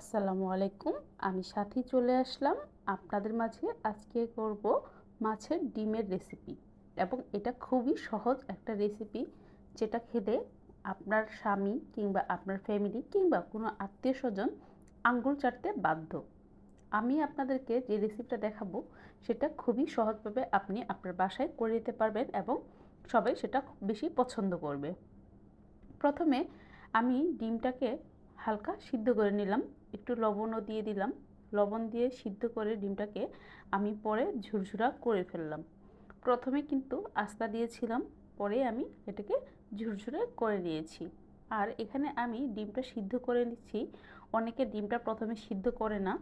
আসসালামু আলাইকুম। আমি সাথী চলে আসলাম। আপনাদের মাঝে আজকে করব মাছের ডিমের রেসিপি এবং এটা খুবই সহজ একটা রেসিপি যেটা খেলে আপনার স্বামী কিংবা আপনার ফ্যামিলি কিংবা কোনো আত্মীয় স্বজন আঙ্গুল চাটতে বাধ্য। আমি আপনাদেরকে যে রেসিপিটা দেখাবো সেটা খুবই সহজভাবে আপনি আপনার বাসায় করে দিতে পারবেন এবং সবাই সেটা খুব বেশি পছন্দ করবে। প্রথমে আমি ডিমটাকে হালকা সিদ্ধ করে নিলাম। একটু লবণও দিয়ে দিলাম। লবণ দিয়ে সিদ্ধ করে ডিমটাকে আমি পরে ঝুরঝুরা করে ফেললাম। প্রথমে কিন্তু আস্তা দিয়েছিলাম, পরে আমি এটাকে ঝুরঝুরে করে নিয়েছি। আর এখানে আমি ডিমটা সিদ্ধ করে নিচ্ছি। অনেকে ডিমটা প্রথমে সিদ্ধ করে না,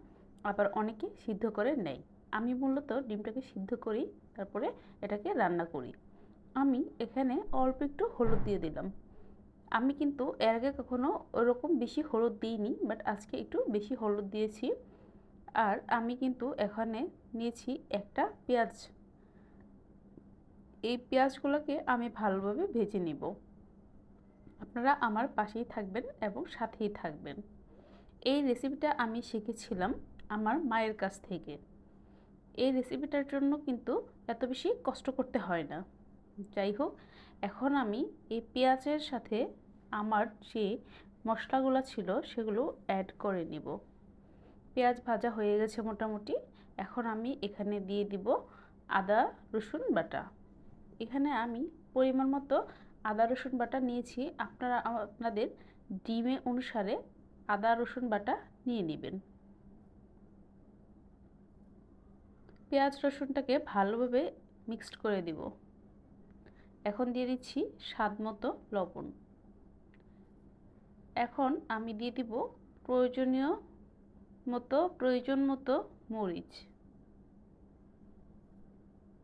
আবার অনেকে সিদ্ধ করে নেয়। আমি মূলত ডিমটাকে সিদ্ধ করি, তারপরে এটাকে রান্না করি। আমি এখানে অল্প একটু হলুদ দিয়ে দিলাম। আমি কিন্তু এর আগে কখনো ওরকম বেশি হলুদ দিইনি বাট আজকে একটু বেশি হলুদ দিয়েছি। আর আমি কিন্তু এখানে নিয়েছি একটা পেঁয়াজ। এই পেঁয়াজগুলোকে আমি ভালোভাবে ভেজে নিব। আপনারা আমার পাশেই থাকবেন এবং সাথেই থাকবেন। এই রেসিপিটা আমি শিখেছিলাম আমার মায়ের কাছ থেকে। এই রেসিপিটার জন্য কিন্তু এত বেশি কষ্ট করতে হয় না। যাই হোক, এখন আমি এই পেঁয়াজের সাথে আমার যে মশলাগুলো ছিল সেগুলো অ্যাড করে নিব। পেঁয়াজ ভাজা হয়ে গেছে মোটামুটি। এখন আমি এখানে দিয়ে দিব আদা, রসুন বাটা। এখানে আমি পরিমাণ মতো আদা, রসুন বাটা নিয়েছি। আপনারা, আপনাদের ডিমে অনুসারে আদা, রসুন বাটা নিয়ে নেবেন। পেঁয়াজ, রসুনটাকে ভালোভাবে মিক্সড করে দিব। এখন দিয়ে দিচ্ছি স্বাদ মতো লবণ। এখন আমি দিয়ে দিব প্রয়োজনীয় মতো, প্রয়োজন মতো মরিচ।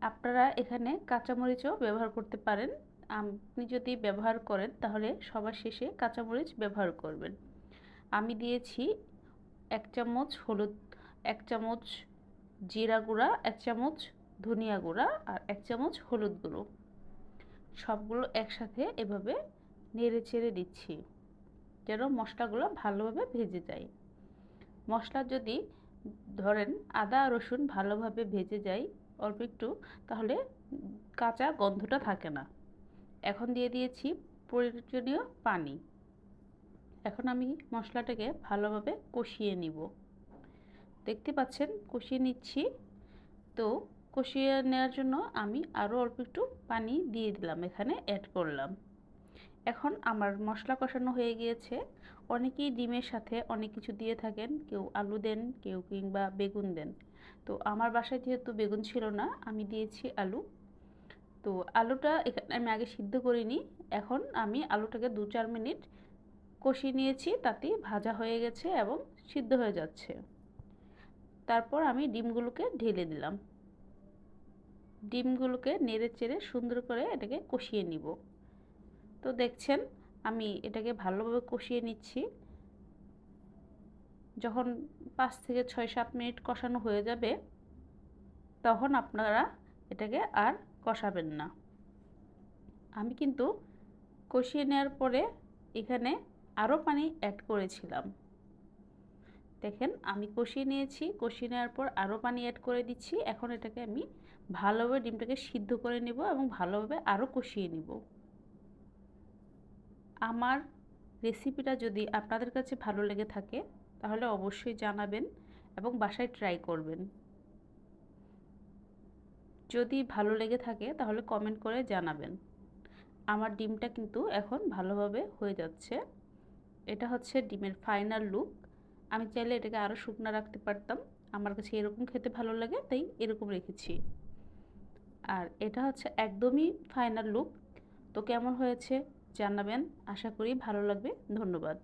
আপনারা এখানে কাঁচামরিচও ব্যবহার করতে পারেন। আপনি যদি ব্যবহার করেন, তাহলে সবার শেষে কাঁচামরিচ ব্যবহার করবেন। আমি দিয়েছি এক চামচ হলুদ, এক চামচ জিরা গুঁড়া, এক চামচ ধনিয়া গুঁড়া আর এক চামচ হলুদ গুঁড়ো। সবগুলো একসাথে এভাবে নেড়ে চেড়ে দিচ্ছি। যেন মশলাগুলো ভালোভাবে ভেজে যায়। মশলা যদি ধরেন আদা, রসুন ভালোভাবে ভেজে যায় অল্প একটু, তাহলে কাঁচা গন্ধটা থাকে না। এখন দিয়ে দিয়েছি প্রয়োজনীয় পানি। এখন আমি মশলাটাকে ভালোভাবে কষিয়ে নিব। দেখতে পাচ্ছেন? কষিয়ে নিচ্ছি। তো কষিয়ে নেওয়ার জন্য আমি আরও অল্প একটু পানি দিয়ে দিলাম, এখানে অ্যাড করলাম। এখন আমার মশলা কষানো হয়ে গিয়েছে। অনেকেই ডিমের সাথে অনেক কিছু দিয়ে থাকেন, কেউ আলু দেন, কেউ কিংবা বেগুন দেন। তো আমার বাসায় যেহেতু বেগুন ছিল না, আমি দিয়েছি আলু। তো আলুটা এখানে আমি আগে সিদ্ধ করিনি, এখন আমি আলুটাকে দু চার মিনিট কষিয়ে নিয়েছি তাতেই ভাজা হয়ে গেছে এবং সিদ্ধ হয়ে যাচ্ছে। তারপর আমি ডিমগুলোকে ঢেলে দিলাম। ডিমগুলোকে নেড়ে চেড়ে সুন্দর করে এটাকে কষিয়ে নিব। তো দেখছেন, আমি এটাকে ভালোভাবে কষিয়ে নিচ্ছি। যখন পাঁচ থেকে ছয় সাত মিনিট কষানো হয়ে যাবে, তখন আপনারা এটাকে আর কষাবেন না। আমি কিন্তু কষিয়ে নেওয়ার পরে এখানে আরও পানি অ্যাড করেছিলাম। দেখেন, আমি কষিয়ে নিয়েছি, কষিয়ে নেওয়ার পর আরও পানি অ্যাড করে দিচ্ছি। এখন এটাকে আমি ভালোভাবে ডিমটাকে সিদ্ধ করে নেব এবং ভালোভাবে আরও কষিয়ে নিব। আমার রেসিপিটা যদি আপনাদের কাছে ভালো লেগে থাকে, তাহলে অবশ্যই জানাবেন এবং বাসায় ট্রাই করবেন। যদি ভালো লেগে থাকে, তাহলে কমেন্ট করে জানাবেন। আমার ডিমটা কিন্তু এখন ভালোভাবে হয়ে যাচ্ছে। এটা হচ্ছে ডিমের ফাইনাল লুক আমি চাইলে এটাকে আরও শুকনো রাখতে পারতাম। আমার কাছে এরকম খেতে ভালো লাগে, তাই এরকম রেখেছি। আর এটা হচ্ছে একদমই ফাইনাল লুক তো কেমন হয়েছে? জানাবেন। আশা করি ভালো লাগবে। ধন্যবাদ।